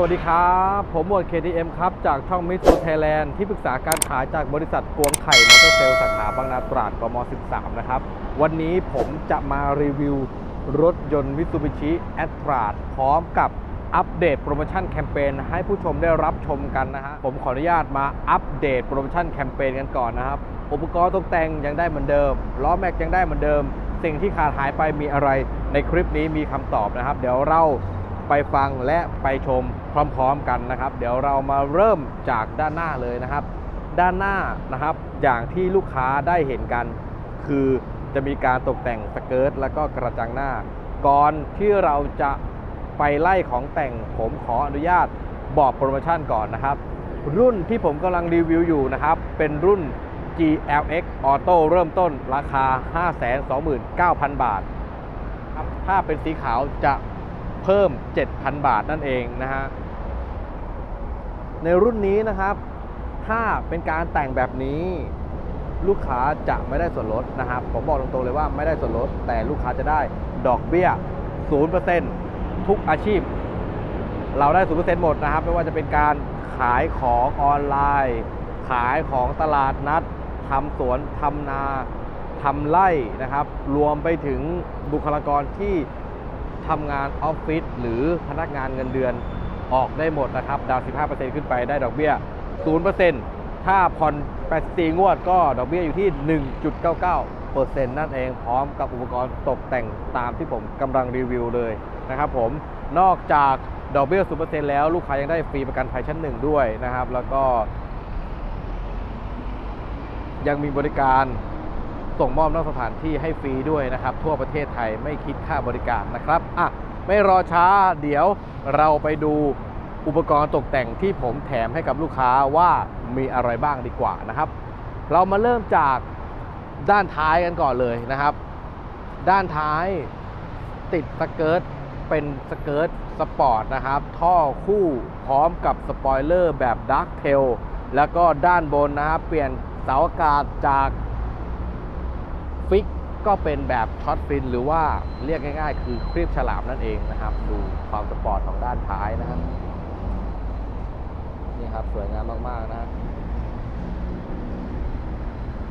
สวัสดีครับ ผมหมวด KTM ครับ จากช่องมิสซูไทยแลนด์ที่ปรึกษาการขายจากบริษัทกวงไข่มอเตอร์เซลสาขาบางนาตราดกม 13 นะครับ วันนี้ผมจะมารีวิวรถยนต์ Mitsubishi a t r a พร้อมกับอัปเดตโปรโมชั่นแคมเปญให้ผู้ชมได้รับชมกันนะฮะ ผมขออนุญาตมาอัปเดตโปรโมชั่นแคมเปญกันก่อนนะครับ อุปกรณ์ตกแต่งยังได้เหมือนเดิม ล้อแม็กยังได้เหมือนเดิม สิ่งที่ขาดหายไปมีอะไร ในคลิปนี้มีคำตอบนะครับ เดี๋ยวเรา ไปฟังและไปชมพร้อมๆกันนะครับ เดี๋ยวเรามาเริ่มจากด้านหน้าเลยนะครับ ด้านหน้านะครับ อย่างที่ลูกค้าได้เห็นกัน คือจะมีการตกแต่งสเกิร์ตแล้วก็กระจังหน้า ก่อนที่เราจะไปไล่ของแต่งผมขออนุญาตบอกโปรโมชั่นก่อนนะครับ รุ่นที่ผมกำลังรีวิวอยู่นะครับ เป็นรุ่น GLX Auto เริ่มต้นราคา 529,000 บาทครับถ้าเป็นสีขาวจะ พิ่ม 7,000 บาทนั่นเองนะฮะ ในรุ่นนี้นะครับ ถ้าเป็นการแต่งแบบนี้ ลูกค้าจะไม่ได้ส่วนลดนะครับ ผมบอกตรงๆเลยว่าไม่ได้ส่วนลด แต่ลูกค้าจะได้ดอกเบี้ย 0%ทุกอาชีพ เราได้ 0%หมดนะครับ ไม่ว่าจะเป็นการขายของออนไลน์ ขายของตลาดนัดทำสวนทำนาทำไร่นะครับ รวมไปถึงบุคลากรที่ ทำงานออฟฟิศหรือพนักงานเงินเดือนออกได้หมดนะครับ ดาวน์15%ขึ้นไปได้ดอกเบี้ย 0%ถ้าผ่อน84 งวดก็ดอกเบี้ยอยู่ที่ 1.99%นั่นเองพร้อมกับอุปกรณ์ตกแต่งตามที่ผมกำลังรีวิวเลยนะครับผม นอกจากดอกเบี้ย 0%แล้วลูกค้ายังได้ฟรีประกันภัยชั้นหนึ่งด้วยนะครับ แล้วก็ ยังมีบริการ ส่งมอบนอกสถานที่ให้ฟรีด้วยนะครับ ทั่วประเทศไทยไม่คิดค่าบริการนะครับอะไม่รอช้าเดี๋ยวเราไปดูอุปกรณ์ตกแต่งที่ผมแถมให้กับลูกค้าว่ามีอะไรบ้างดีกว่านะครับ เรามาเริ่มจากด้านท้ายกันก่อนเลยนะครับ ด้านท้ายติดสเกิร์ตเป็นสเกิร์ตสปอร์ตนะครับ ท่อคู่พร้อมกับสปอยเลอร์แบบด a r k กเทลแล้วก็ด้านบนนะครับ เปลี่ยนเสาอากาศจาก ฟิกก็เป็นแบบช็อตฟินหรือว่าเรียกง่าย ๆ คือครีบฉลามนั่นเองนะครับ ดูความสปอร์ตของด้านท้ายนะครับนี่ครับสวยงามมากๆนะ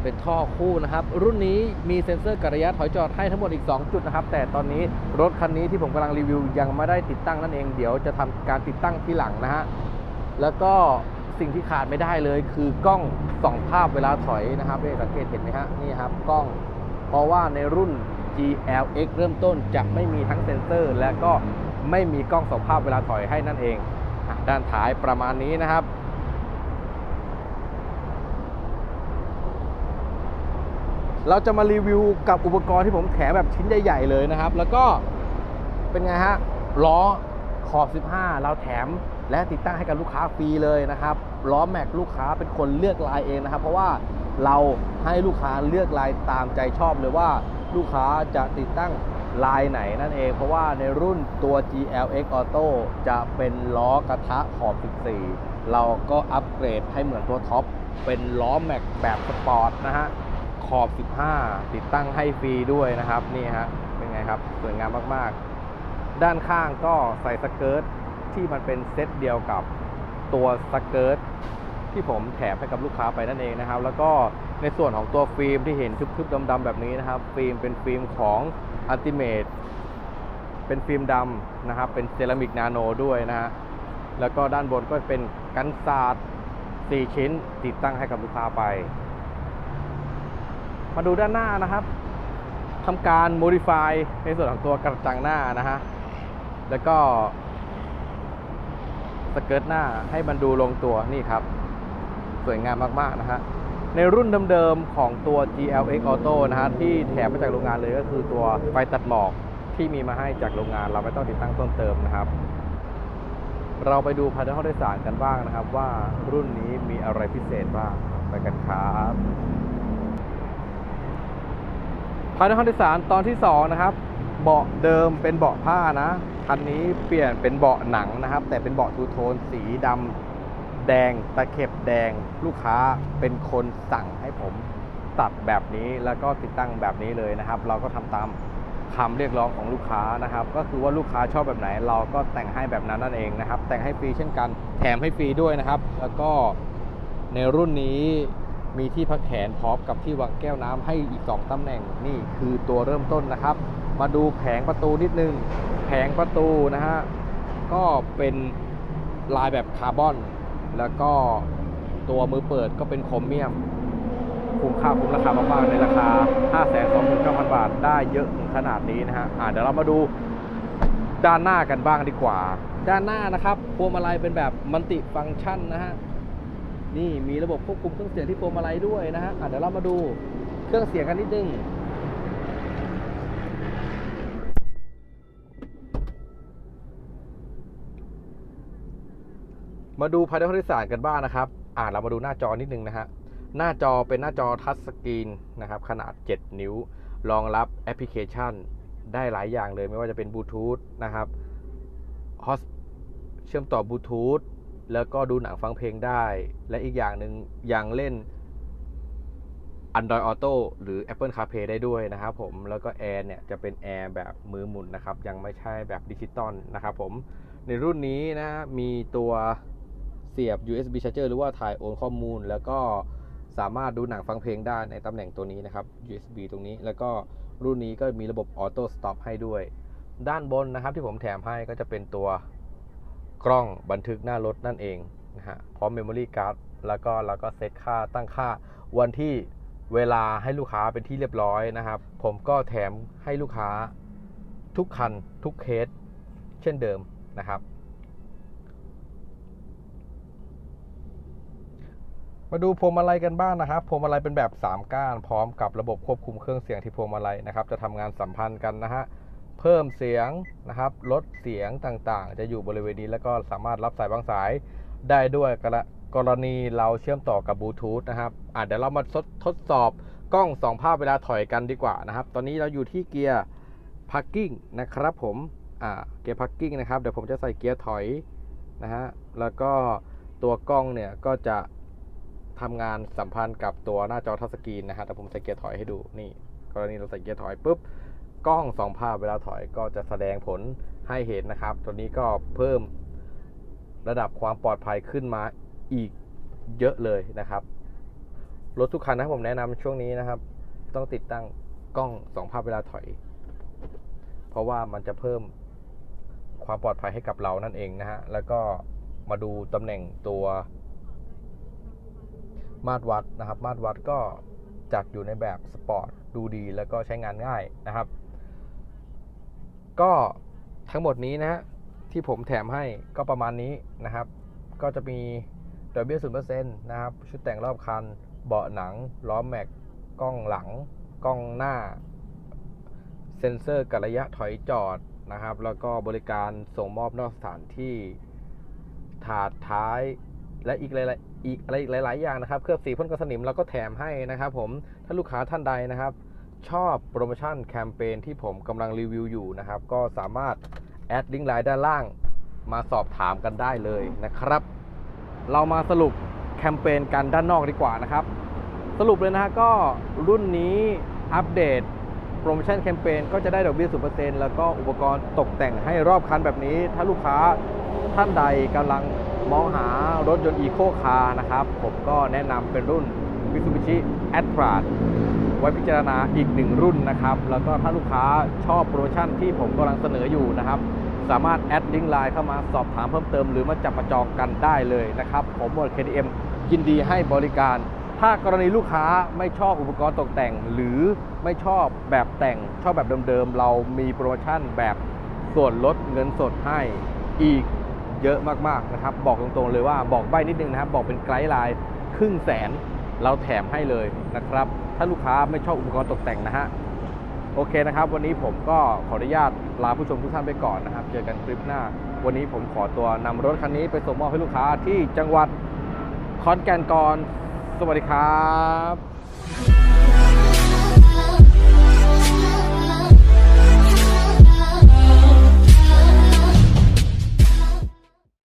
เป็นท่อคู่นะครับ รุ่นนี้มีเซ็นเซอร์กัระยะถอยจอดให้ทั้งหมดอีก 2 จุดนะครับ แต่ตอนนี้รถคันนี้ที่ผมกำลังรีวิวยังไม่ได้ติดตั้งนั่นเองเดี๋ยวจะทำการติดตั้งที่หลังนะฮะแล้วก็สิ่งที่ขาดไม่ได้เลยคือกล้องส่องภาพเวลาถอยนะครับได้สังเกตเห็นไหมฮะนี่ครับกล้อง เพราะว่าในรุ่น GLX เริ่มต้นจะไม่มีทั้งเซ็นเซอร์ และก็ไม่มีกล้องส่องภาพเวลาถอยให้นั่นเอง ด้านท้ายประมาณนี้นะครับ เราจะมารีวิวกับอุปกรณ์ที่ผมแถมแบบชิ้นใหญ่ๆเลยนะครับ แล้วก็เป็นไงฮะล้อขอบ 15 เราแถมและติดตั้งให้กับลูกค้าฟรีเลยนะครับ ล้อแม็กลูกค้าเป็นคนเลือกลายเองนะครับ เพราะว่า เราให้ลูกค้าเลือกลายตามใจชอบเลยว่าลูกค้าจะติดตั้งลายไหนนั่นเอง เพราะว่าในรุ่นตัว GLX Auto จะเป็นล้อกระทะขอบ 14 เราก็อัปเกรดให้เหมือนตัวท็อป เป็นล้อแม็กแบบสปอร์ตนะฮะ ขอบ 15 ติดตั้งให้ฟรีด้วยนะครับ นี่ฮะ เป็นไงครับ สวยงามมากๆ ด้านข้างก็ใส่สเกิร์ตที่มันเป็นเซตเดียวกับตัวสเกิร์ต ที่ผมแถมให้กับลูกค้าไปนั่นเองนะครับ แล้วก็ในส่วนของตัวฟิล์มที่เห็นทึบๆดำๆแบบนี้นะครับ ฟิล์มเป็นฟิล์มของอัลติเม e เป็นฟิล์มดำนะครับ เป็นเซรามิกนาโนด้วยนะฮะแล้วก็ด้านบนก็เป็นกันศาสตร์4ชิ้นติดตั้งให้กับลูกค้าไป มาดูด้านหน้านะครับทำการ modify ในส่วนของตัวกระจังหน้านะฮะแล้วก็สเกิร์ตหน้าให้มันดูลงตัวนี่ครับ สวยงามมากๆนะฮะในรุ่นเดิมๆของตัว GLX Auto นะฮะที่แถมมาจากโรงงานเลยก็คือตัวไฟตัดหมอกที่มีมาให้จากโรงงานเราไม่ต้องติดตั้งเพิ่มเติมนะครับ เราไปดูภายในห้องโดยสารกันบ้างนะครับ ว่ารุ่นนี้มีอะไรพิเศษบ้างไปกันครับภายในห้องโดยสารตอนที่ 2 นะครับ เบาะเดิมเป็นเบาะผ้านะคันนี้เปลี่ยนเป็นเบาะหนังนะครับ แต่เป็นเบาะทูโทนสีดำ แดง ตะเข็บแดงลูกค้าเป็นคนสั่งให้ผมตัดแบบนี้แล้วก็ติดตั้งแบบนี้เลยนะครับ เราก็ทำตามคำเรียกร้องของลูกค้านะครับ ก็คือว่าลูกค้าชอบแบบไหน เราก็แต่งให้แบบนั้นนั่นเองนะครับ แต่งให้ฟรีเช่นกันแถมให้ฟรีด้วยนะครับ แล้วก็ในรุ่นนี้มีที่พักแขนพร้อมกับที่วางแก้วน้ำให้อีก 2ตำแหน่งนี่คือตัวเริ่มต้นนะครับ มาดูแผงประตูนิดนึง แผงประตูนะฮะก็เป็นลายแบบคาร์บอน แล้วก็ตัวมือเปิดก็เป็นโครเมียม คุ้มค่าคุ้มราคามากๆในราคา 5 2 9 0 0 0 บาทได้เยอะถึงขนาดนี้นะฮะอ่าเดี๋ยวเรามาดูด้านหน้ากันบ้างดีกว่า ด้านหน้านะครับพวงมาลัยเป็นแบบมัลติฟังก์ชันนะฮะนี่มีระบบควบคุมเครื่องเสียงที่พวงมาลัยด้วยนะฮะอะเดี๋ยวเรามาดูเครื่องเสียงกันนิดนึง มาดูภายในห้องโดยสารกันบ้างนะครับ อ่าเรามาดูหน้าจอนิดนึงนะฮะ หน้าจอเป็นหน้าจอทัชสกรีนนะครับ ขนาด 7 นิ้ว รองรับแอปพลิเคชัน ได้หลายอย่างเลยไม่ว่าจะเป็นบลูทูธนะครับฮอสเชื่อมต่อบลูทูธแล้วก็ดูหนังฟังเพลงได้ และอีกอย่างหนึ่งยังเล่น Android Auto หรือ Apple CarPlay ได้ด้วยนะครับผม แล้วก็แอร์เนี่ยจะเป็นแอร์แบบมือหมุนนะครับ ยังไม่ใช่แบบดิจิตอลนะครับผม ในรุ่นนี้นะมีตัว สียบ USB charger หรือว่าถ่ายโอนข้อมูล แล้วก็สามารถดูหนังฟังเพลงได้ในตำแหน่งตัวนี้นะครับ USB ตรงนี้ แล้วก็รุ่นนี้ก็มีระบบ Auto Stop ให้ด้วย ด้านบนนะครับที่ผมแถมให้ก็จะเป็นตัวกล้องบันทึกหน้ารถนั่นเองนะฮะพร้อม Memory Card แล้วก็แล้วก็เซตค่าตั้งค่าวันที่เวลาให้ลูกค้าเป็นที่เรียบร้อยนะครับ ผมก็แถมให้ลูกค้าทุกคันทุกเคสเช่นเดิมนะครับ มาดูพวงมาลัยกันบ้างนะครับพวงมาลัยเป็นแบบ 3 ก้าน พร้อมกับระบบควบคุมเครื่องเสียงที่พวงมาลัยนะครับ จะทำงานสัมพันธ์กันนะฮะเพิ่มเสียงนะครับลดเสียงต่างๆ จะอยู่บริเวณนี้แล้วก็สามารถรับสายบางสายได้ด้วยกระกรณีเราเชื่อมต่อกับบลูทูธนะครับอะเดี๋ยวเรามาทดทดสอบกล้องสองภาพเวลาถอยกันดีกว่านะครับ ตอนนี้เราอยู่ที่เกียร์ parking นะครับผมอ่าเกียร์ parking นะครับเดี๋ยวผมจะใส่เกียร์ถอยนะฮะแล้วก็ตัวกล้องเนี่ยก็จะ ทำงานสัมพันธ์กับตัวหน้าจอทัชสกรีนนะฮะแต่ผมใส่เกียร์ถอยให้ดูนี่กรณีเราใส่เกียร์ถอยปุ๊บกล้องสองภาพเวลาถอยก็จะแสดงผลให้เห็นนะครับ ตัวนี้ก็เพิ่มระดับความปลอดภัยขึ้นมาอีกเยอะเลยนะครับ รถทุกคันนะผมแนะนำช่วงนี้นะครับ ต้องติดตั้งกล้องสองภาพเวลาถอย เพราะว่ามันจะเพิ่มความปลอดภัยให้กับเรานั่นเองนะฮะ แล้วก็มาดูตำแหน่งตัว มาตรวัดนะครับมาตรวัดก็จัดอยู่ในแบบสปอร์ตดูดีแล้วก็ใช้งานง่ายนะครับ ก็ทั้งหมดนี้นะฮะที่ผมแถมให้ก็ประมาณนี้นะครับ ก็จะมีดอกเบี้ยศูนเปอร์เซ็นต์นะครับ ชุดแต่งรอบคัน เบาะหนัง ล้อแม็ก กล้องหลัง กล้องหน้า เซ็นเซอร์กัระยะถอยจอดนะครับ แล้วก็บริการส่งมอบนอกสถานที่ ถาดท้าย และอีกหลายๆอีกอะไรอีกหลาย ๆ อย่างนะครับ เคลือบสีพ่นกันสนิมเราก็แถมให้นะครับผม ถ้าลูกค้าท่านใดนะครับ ชอบโปรโมชั่นแคมเปญที่ผมกำลังรีวิวอยู่นะครับ ก็สามารถแอดลิงก์ไลน์ด้านล่างมาสอบถามกันได้เลยนะครับ เรามาสรุปแคมเปญกันด้านนอกดีกว่านะครับ สรุปเลยนะฮะก็รุ่นนี้อัปเดตโปรโมชั่นแคมเปญก็จะได้ดอกเบี้ย 0%แล้วก็อุปกรณ์ตกแต่งให้รอบคันแบบนี้ ถ้าลูกค้าท่านใดกำลัง มองหารถยนต์อีโคคาร์นะครับ ผมก็แนะนำเป็นรุ่น Mitsubishi a t r a ไว้พิจารณาอีกหนึ่งรุ่นนะครับ แล้วก็ถ้าลูกค้าชอบโปรโมชั่นที่ผมกำลังเสนออยู่นะครับ สามารถแอดลิงก์ไลน์เข้ามาสอบถามเพิ่มเติมหรือมาจับมาจองกันได้เลยนะครับ ผมหมวด KTM ยินดีให้บริการ ถ้ากรณีลูกค้าไม่ชอบอุปกรณ์ตกแต่ง หรือไม่ชอบแบบแต่งชอบแบบเดิมๆ เรามีโปรโมชั่นแบบส่วนลดเงินสดให้อีก เยอะมากๆนะครับ บอกตรงๆเลยว่าบอกใบนิดนึงนะครับ บอกเป็นไกด์ไลน์ครึ่งแสนเราแถมให้เลยนะครับ ถ้าลูกค้าไม่ชอบอุปกรณ์ตกแต่งนะฮะโอเคนะครับ วันนี้ผมก็ขออนุญาตลาผู้ชมทุกท่านไปก่อนนะครับ เจอกันคลิปหน้า วันนี้ผมขอตัวนำรถคันนี้ไปส่งมอบให้ลูกค้าที่จังหวัดขอนแก่นก่อน สวัสดีครับ